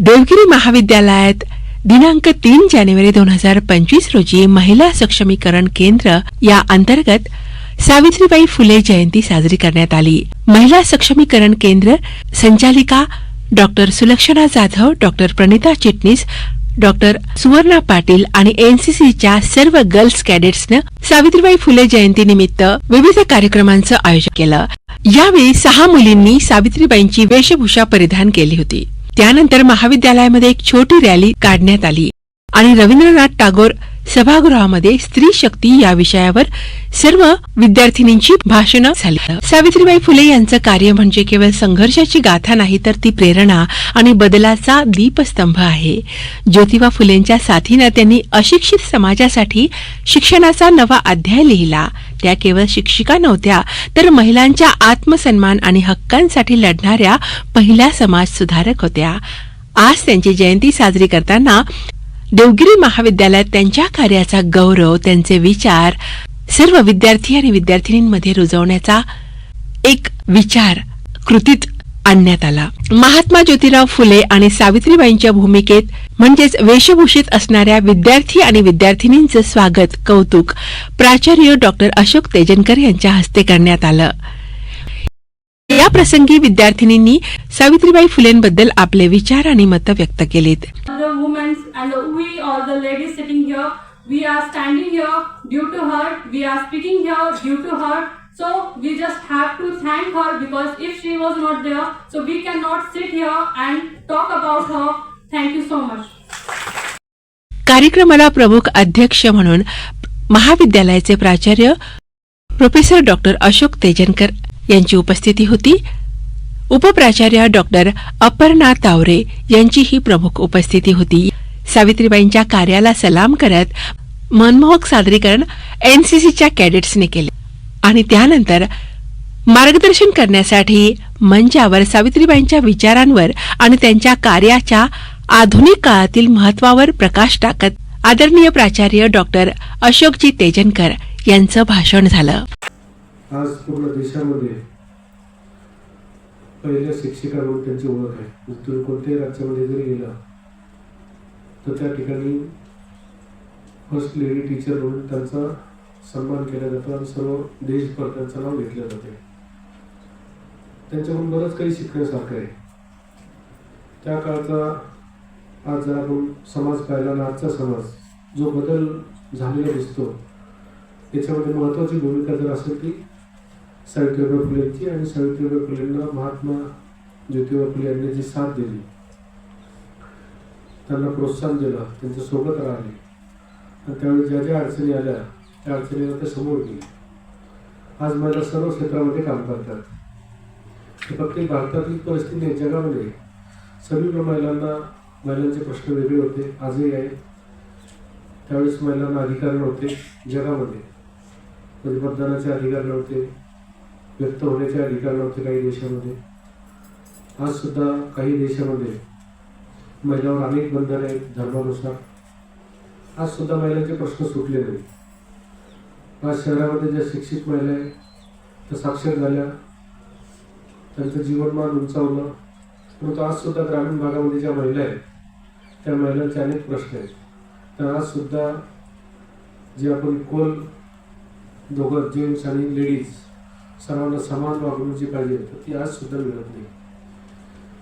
देवगिरी महाविद्यालयात दिनांक तीन जानेवारी दोन हजार पंचवीस रोजी महिला सक्षमीकरण केंद्र या अंतर्गत सावित्रीबाई फुले जयंती साजरी करण्यात आली. महिला सक्षमीकरण केंद्र संचालिका doctor Sulakshana Jadhav doctor Pranita Chitnis doctor Suvarna Patil आणि एनसीसीच्या सर्व गर्ल्स कॅडेट्सनं सावित्रीबाई फुले जयंतीनिमित्त विविध कार्यक्रमांचं आयोजन केलं. यावेळी सहा मुलींनी सावित्रीबाईंची वेशभूषा परिधान केली होती. त्यानंतर महाविद्यालयामध्ये एक छोटी रॅली काढण्यात आली. आणि रवींद्रनाथ टागोर सभागृहामध्ये स्त्री शक्ती या विषयावर सर्व विद्यार्थिनींची भाषणं झाली. सावित्रीबाई फुले यांचं कार्य म्हणजे केवळ संघर्षाची गाथा नाही तर ती प्रेरणा आणि बदलाचा दीपस्तंभ आहे. ज्योतिबा फुलेंच्या साथीनं त्यांनी अशिक्षित समाजासाठी शिक्षणाचा नवा अध्याय लिहिला. त्या केवळ शिक्षिका नव्हत्या तर महिलांच्या आत्मसन्मान आणि हक्कांसाठी लढणाऱ्या पहिल्या समाज सुधारक होत्या. आज त्यांची जयंती साजरी करताना देवगिरी महाविद्यालयात त्यांच्या कार्याचा गौरव त्यांचे विचार सर्व विद्यार्थी आणि विद्यार्थिनींमध्ये रुजवण्याचा एक विचार कृतीत आणण्यात आला. महात्मा ज्योतिराव फुले आणि सावित्रीबाईंच्या भूमिकेत म्हणजेच वेशभूषित असणाऱ्या विद्यार्थी आणि विद्यार्थिनींचं स्वागत कौतुक प्राचार्य डॉक्टर अशोक तेजनकर यांच्या हस्ते करण्यात आलं. या प्रसंगी विद्यार्थिनींनी सावित्रीबाई फुलेंबद्दल आपले विचार आणि मतं व्यक्त केलीत. The women and we or the ladies sitting here. We are standing here due to her we are speaking here due to her so we just have to thank her because if she was not there so we cannot sit here and talk about her thank you so much कार्यक्रमाला प्रमुख अध्यक्ष म्हणून महाविद्यालयाचे प्राचार्य professor doctor Ashok Tejankar यांची उपस्थिती होती उपप्राचार्य doctor Aparna Taware यांचीही प्रमुख उपस्थिती होती सावित्रीबाईंच्या कार्याला सलाम करत मनमोहक सादरीकरण एनसीसीच्या कॅडेट्सने केले. आणि त्यानंतर मार्गदर्शन करण्यासाठी मंचावर सावित्रीबाईंच्या विचारांवर आणि त्यांच्या कार्याच्या आधुनिक काळातील महत्वावर प्रकाश टाकत आदरणीय प्राचार्य डॉक्टर अशोकजी तेजनकर यांचं भाषण झालं. आज पूर्ण देशामध्ये पहिल्या शिक्षिका म्हणून त्यांची ओळख आहे. तुम्ही कोणत्याही राज्यामध्ये जरी गेला तर त्या ठिकाणी फर्स्ट लेडी टीचर म्हणून त्यांचा सन्मान केला जातो आणि सर्व देशभर त्यांचं नाव घेतलं जाते. त्यांच्याकडून बरंच काही शिकण्यासारखं आहे. त्या काळचा आज जर आपण समाज पाहिला आणि आजचा समाज जो बदल झालेला दिसतो त्याच्यामध्ये महत्त्वाची भूमिका जर असेल ती सावित्रीबाई फुलेंची आणि सावित्रीबाई फुलेंना महात्मा ज्योतिबा फुले यांनी जी साथ दिली त्यांना प्रोत्साहन दिलं त्यांच्यासोबत राहिले. आणि त्यावेळी ज्या ज्या अडचणी आल्या त्या अडचणीला ते समोर गेले आज महिला सर्व क्षेत्रामध्ये काम करतात. हे फक्त एक भारतातील परिस्थिती नाही जगामध्ये. सगळीकडे महिलांना महिलांचे प्रश्न वेगळे होते आजही आहे त्यावेळेस महिलांना अधिकार नव्हते जगामध्ये. म्हणजे मतदानाचे अधिकार नव्हते व्यक्त होण्याचे अधिकार नव्हते काही देशामध्ये. आज सुद्धा काही देशामध्ये महिलांवर अनेक बंधन आहेत धर्मानुसार. आज सुद्धा महिलांचे प्रश्न सुटले नाही आज शहरामध्ये ज्या शिक्षित महिला आहेत त्या साक्षर झाल्या त्यांचं जीवनमान उंचावलं. परंतु आज सुद्धा ग्रामीण भागामध्ये ज्या महिला आहेत त्या महिलांचे अनेक प्रश्न आहेत. तर आज सुद्धा जे आपण कोल दोघं जेंट्स आणि लेडीज सर्वांना समान वागणूक जी पाहिजे तर ती आज सुद्धा मिळत नाही.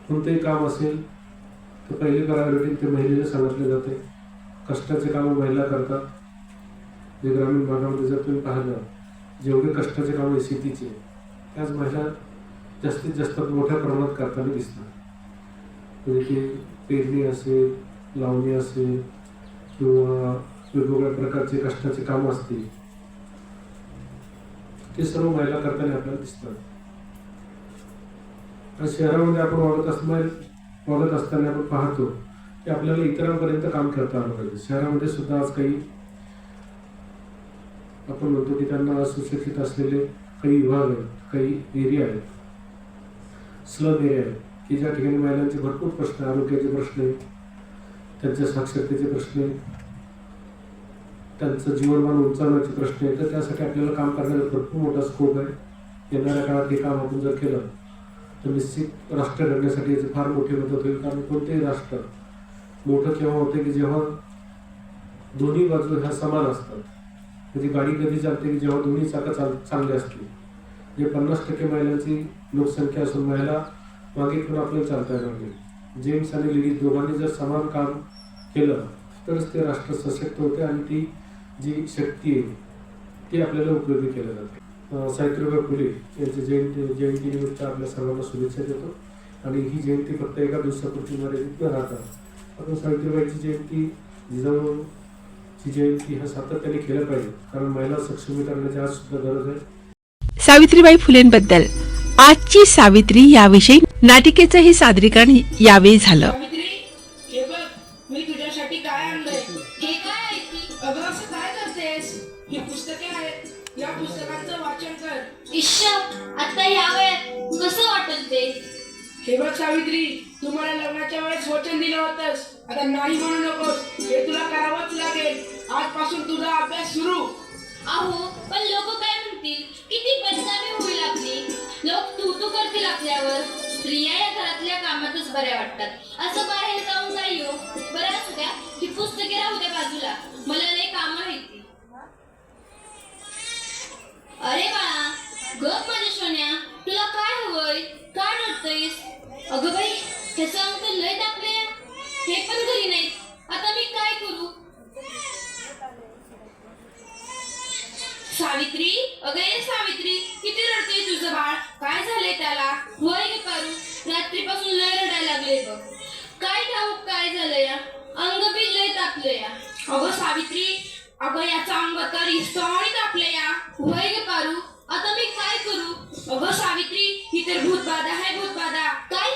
कोणतंही काम असेल तर पहिले करावे भेटेल ते महिलेला सांगितले जाते कष्टाचे कामं महिला करतात. जे ग्रामीण भागामध्ये जर तुम्ही पाहिलं जेवढे कष्टाचे काम आहे शेतीचे त्याच महिला जास्तीत जास्त मोठ्या प्रमाणात करताना दिसतात. म्हणजे की पेरणी असेल लावणी असेल किंवा वेगवेगळ्या प्रकारचे कष्टाचे काम असतील ते सर्व महिला करताना आपल्याला दिसतात. आणि शहरामध्ये आपण वागत असताना वागत असताना आपण पाहतो की आपल्याला इतरांपर्यंत काम करता आलं पाहिजे. शहरामध्ये सुद्धा आज काही आपण म्हणतो की त्यांना असुशिक्षित असलेले काही विभाग आहेत काही एरिया आहेत स्लब एरिया आहेत की ज्या ठिकाणी महिलांचे भरपूर प्रश्न आहे, आरोग्याचे प्रश्न आहेत त्यांच्या साक्षरतेचे प्रश्न आहेत त्यांचं जीवनमान उंचावण्याचे प्रश्न आहेत तर त्यासाठी आपल्याला काम करण्याचा भरपूर मोठा स्कोप आहे. येणाऱ्या काळात हे काम आपण जर केलं तर निश्चित राष्ट्र घडण्यासाठी याची फार मोठी मदत होईल कारण कोणतेही राष्ट्र मोठं केव्हा होतं की जेव्हा दोन्ही बाजू ह्या समान असतात. म्हणजे गाडी कधी चालते की जेव्हा दोन्ही चाकं चाल चांगली असते जे पन्नास टक्के महिलांची लोकसंख्या असून महिला मागे पण आपल्याला चालता येणार नाही. जेम्स आणि लेडीज दोघांनी जर समान काम केलं तरच ते राष्ट्र सशक्त होते आणि ती जी शक्ती आहे ती आपल्याला उपयोगी केल्या जाते. सावित्रीबाई फुले यांची जयंती जयंतीनिमित्त आपल्या सर्वांना शुभेच्छा देतो. आणि ही जयंती फक्त एका दिवसापुरती मर्यादित न आपण सावित्रीबाईची जयंती जिजाऊची जयंती ह्या सातत्याने केलं पाहिजे. कारण महिला सक्षमीकरणाची आज सुद्धा गरज आहे. सावित्रीबाई फुलेंबद्दल. आजची सावित्री याविषयी नाटिकेचंही सादरीकरण यावेळी झालं. सावित्री हे बघ मी तुझ्यासाठी काय आणलंय? हे काय? आहे ती? अगं असं काय करतेस? ही पुस्तके आहेत. या पुस्तकांचं वाचन कर. आता कसं वाटेल ते? हे बघ सावित्री तू मला लग्नाच्या वेळेस वचन दिलं होतंस. आता नाही म्हणू नकोस. हे तुला करावंच लागेल. आजपासून तुझा अभ्यास सुरू. अहो पण लोक काय म्हणतील? किती बदनामी होईल आपली लोक तू तू करतील आपल्यावर. स्त्रिया या घरातल्या कामातच बऱ्या वाटतात. असं बाहेर जाऊन नाही हो. बरं असू द्या ही पुस्तके राहू द्या बाजूला. मला लय काम आहेत. ती. अरे बाळा गप माझ्या सोन्या. तुला काय हवंय? काय नडतयस अगं बाई ह्याचं अंक लय दाखले हे पण घरी नाहीत. आता मी काय करू? सावित्री? अगं ये सावित्री किती रडतोय तुझं बाळ? काय झालंय त्याला? होय गे पारू? रात्रीपासून लय रडायला लागले बघ. काय ठाऊक काय झालं या अंग बी लय तापलं या अगं सावित्री अगं याचा अंग तर इस्तवाणी तापलं या होय पारू? आता मी काय करू? अगं सावित्री ही तर भूतबाधा आहे भूतबाधा. काय?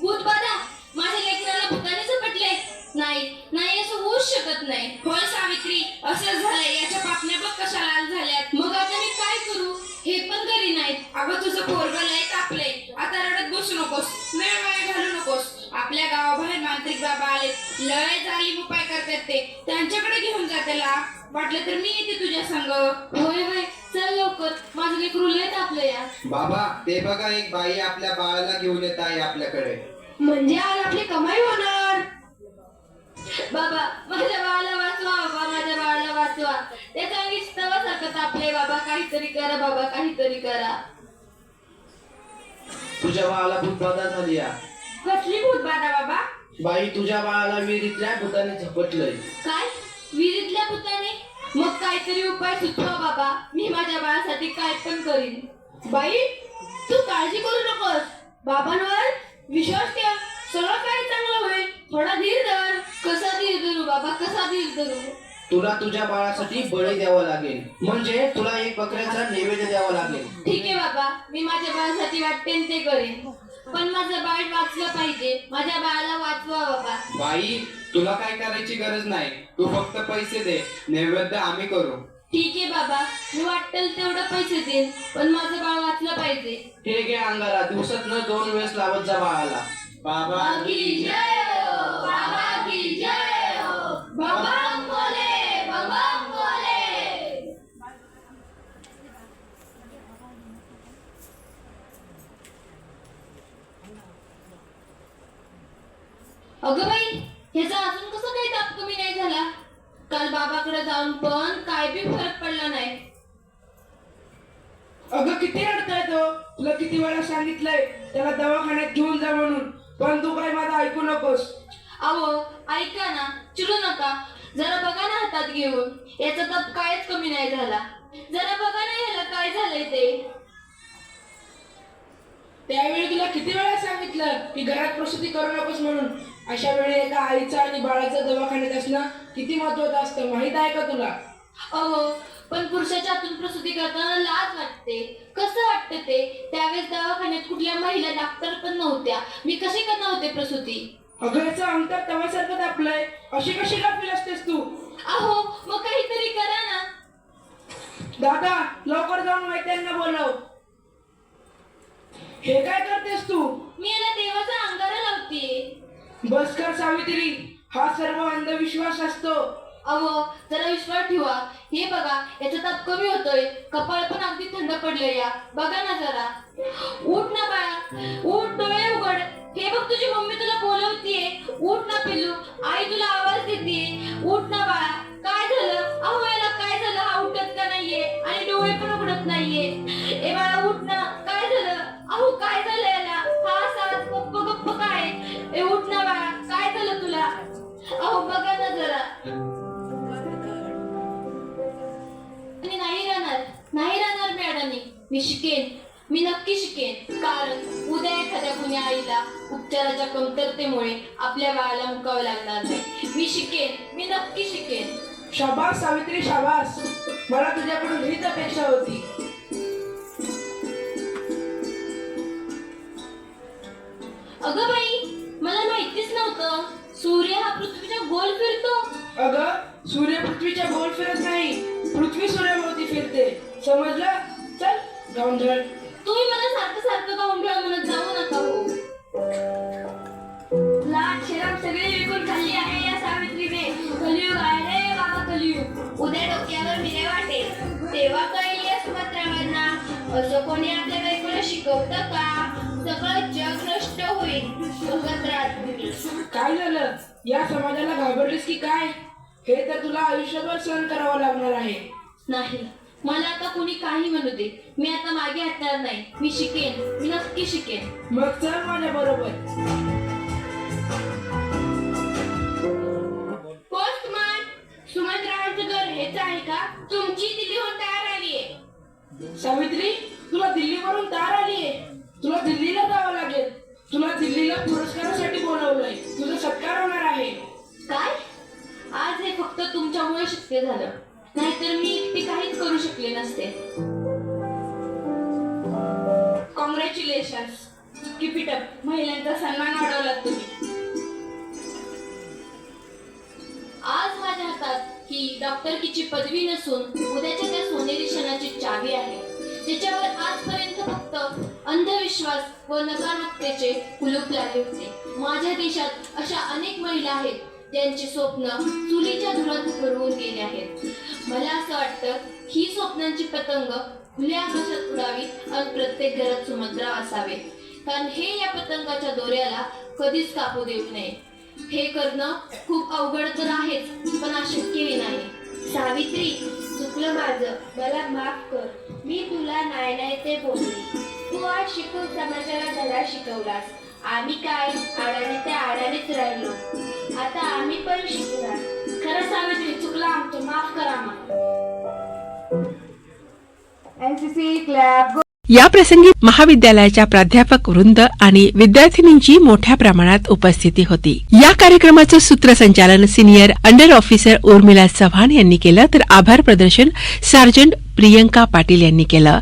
भूतबाधा? माझ्या लेकराला भूताने झपटले. नाही नाही असं होऊच शकत नाही. होय सावित्री असं झालंय. याच्या पापण्या बघ कशा लाल झाल्यात. मग आता मी काय करू? हे पण घरी नाहीत. अगं तुझं पोरग लय तापलंय. आता रडत बसू नकोस. वेळ वाया घालू नकोस. आपल्या गावाबाहेर मांत्रिक बाबा आले लय जालीम उपाय करतात ते. त्यांच्याकडे घेऊन जा त्याला. वाटलं तर मी येते तुझ्या संग. होय होय. चल लवकर. बाबा ते बघा एक बाई आपल्या बाळाला घेऊन येत आहे आपल्याकडे. म्हणजे आज आपली कमाई होणार. बाबा माझ्या बाळाला वाचवा बाबा माझ्या बाळाला वाचवा. त्याच्या अंगी स्तवासारखं तापले बाबा काहीतरी करा बाबा काहीतरी करा. तुझ्या बाळाला भूतबाधा झाली या. कसली भूतबाधा बाबा? बाई तुझ्या बाळाला विहिरीतल्या भूताने झपटलंय. काय? काहीतरी उपाय सुचवा बाबा. मी माझ्या बाळासाठी काय पण करीन. बाई तू काळजी करू नकोस. बाबांवर विश्वास ठेव. सगळं काय चांगलं होईल. थोडा धीर धर. कसा धीर धरू बाबा? कसा धीर धरू? तुला तुझ्या बाळासाठी बळी द्यावा लागेल. म्हणजे तुला एक बकऱ्याचा नैवेद्य द्यावा लागेल. ठीक आहे बाबा. मी माझ्या बाळासाठी वाटते ते करेन. पण माझं बाळ वाचलं पाहिजे. माझ्या बाळाला वाचवा बाबा बाई तुला काय करायची गरज नाही. तू फक्त पैसे दे. नैवेद्य आम्ही करू. ठीक आहे बाबा. मी वाटेल तेवढं पैसे देईन. पण माझं बाळ वाचलं पाहिजे. हे घे अंगाला. दिवसात न दोन वेळेस लावत जा बाळाला. बाबा की जय हो, बाबा की जय हो. भगवान अगं बाई ह्याचा अजून कसं काही ताप कमी नाही झाला? काल बाबाकडे जाऊन पण काय बी फरक पडला नाही. अगं किती रडताय तो? तुला किती वेळा सांगितलंय त्याला दवाखान्यात घेऊन जा म्हणून. पण तू काय माझं ऐकू नकोस. अहो ऐका ना चिडू नका. जरा बघा ना हातात घेऊन. याचा तप कायच कमी नाही झाला. जरा बघा ना याला काय झालंय ते. त्यावेळी तुला किती वेळा सांगितलं की घरात प्रसूती करू नकोस म्हणून? अशा वेळी एका आईचं आणि बाळाचं दवाखान्यात असणं किती महत्वाचं असतं माहीत आहे का तुला? अहो पण पुरुषाच्या हातून प्रसूती करताना लाज वाटते. कसं वाटतं ते? त्यावेळेस दवाखान्यात कुठल्या महिला डॉक्टर पण नव्हत्या. मी कशी करणार होते प्रसूती? अगं याचं अंतर तव्यासारखं आपलंय अशी कशी गाफील असतेस तू? अहो मग काहीतरी करा ना. दादा लवकर जाऊन वैद्यांना बोलव. हे काय करतेस तू? मी याला देवाचा अंगारा लावते. बस कर सावित्री. हा सर्व अंधविश्वास असतो. अहो जरा विश्वास ठेवा. हे बघा याचा ताप कमी होतोय. कपाळ पण अगदी थंड पडले या. बघा ना जरा. उठ ना बाळा. उठ डोळे उघड. हे बघ तुझी मम्मी तुला बोलवतीये. उठ ना पिल्लू. आई तुला आवाज देते उठ ना बाळा. काय झालं? अहो याला काय झालं? हा उठत का नाहीये? आणि डोळे पण उघडत नाहीये. मी शिकेन. मी नक्की शिकेन. कारण उद्या एखाद्या कुणी आईला उपचाराच्या कमतरतेमुळे आपल्या बाळाला मुकावं लागणार नाही. मी शिकेन. मी नक्की शिकेन. शाबास सावित्री शाबास. मला तुझ्याकडून हीच अपेक्षा होती. अगं बाई मला माहितीच नव्हतं. सूर्य हा पृथ्वीच्या गोल फिरतो. अगं सूर्य पृथ्वीच्या गोल फिरत नाही. पृथ्वी सूर्याभोवती फिरते. समजलं? गावंढळ तुम्ही मला सारखं सारखं गावंढळ म्हणत जाऊ नका. हो सगळे विकून खाल्ली आहे या सावित्रीने. कलियुग आहे रे बाबा कलियुग. उद्या डोक्यावर मिरे वाटे. तेव्हा कळेल या सुभद्रावांना. असं कोणी आपल्या बायकोला शिकवतं का? सगळं जग नष्ट होईल सुभद्रा काय झालं? या समाजाला घाबरलीस की काय? हे तर तुला आयुष्यभर सहन करावं लागणार आहे. नाही. मला आता कोणी काही म्हणू दे. मी आता मागे हटणार नाही. मी शिकेन. मी नक्की शिकेन. मग चल माझ्या बरोबर. पोस्टमॅन सुमंतरावांचं घर हेच आहे का? तुमची दिल्लीहून तयार आली आहे सावित्री तुला दिल्लीवरून तार आलीये. तुला दिल्लीला जावं लागेल. तुला दिल्लीला पुरस्कारासाठी बोलवलंय. तुझा सत्कार होणार आहे. काय? आज हे फक्त तुमच्यामुळे शक्य झालं. नाहीतर मी एकटी काहीच करू शकले नसते. कॉंग्रॅच्युलेशन किपिटअप महिलांचा सन्मान वाढवला तुम्ही. आज माझ्या हातात ही डॉक्टरकीची पदवी नसून उद्याच्या त्या सोनेरी क्षणाची चावी आहे. ज्याच्यावर आजपर्यंत फक्त अंधविश्वास व नकारात्मकतेचे कुलूप लागले होते. माझ्या देशात अशा अनेक महिला आहेत ज्यांची स्वप्न चुलीच्या धुरात घडवून गेले आहेत. स्वप्नांची पतंग खुल्या आकाशात उडावी आणि प्रत्येक घरात सुमद्रा असावे. कारण हे या पतंगाच्या दोऱ्याला कधीच कापू देऊ नये हे करणं खूप अवघड तर आहेच पण अशक्यही नाही. सावित्री चुकलं माझं. मला माफ कर. मी तुला नाही नाही ते बोलली. तू आज शिकून समाजाला धडा शिकवलास. आम्ही काय? आडाने ते आडानेच राहिलो. आता आम्ही पण शिकणार. खरं सावित्री चुकला आमचं. माफ करा मला. या प्रसंगी महाविद्यालयाच्या प्राध्यापक वृंद आणि विद्यार्थिनींची मोठ्या प्रमाणात उपस्थिती होती. या कार्यक्रमाचं सूत्रसंचालन senior under officer Urmila Chavan यांनी केलं तर आभार प्रदर्शन सार्जंट प्रियंका पाटील यांनी केलं.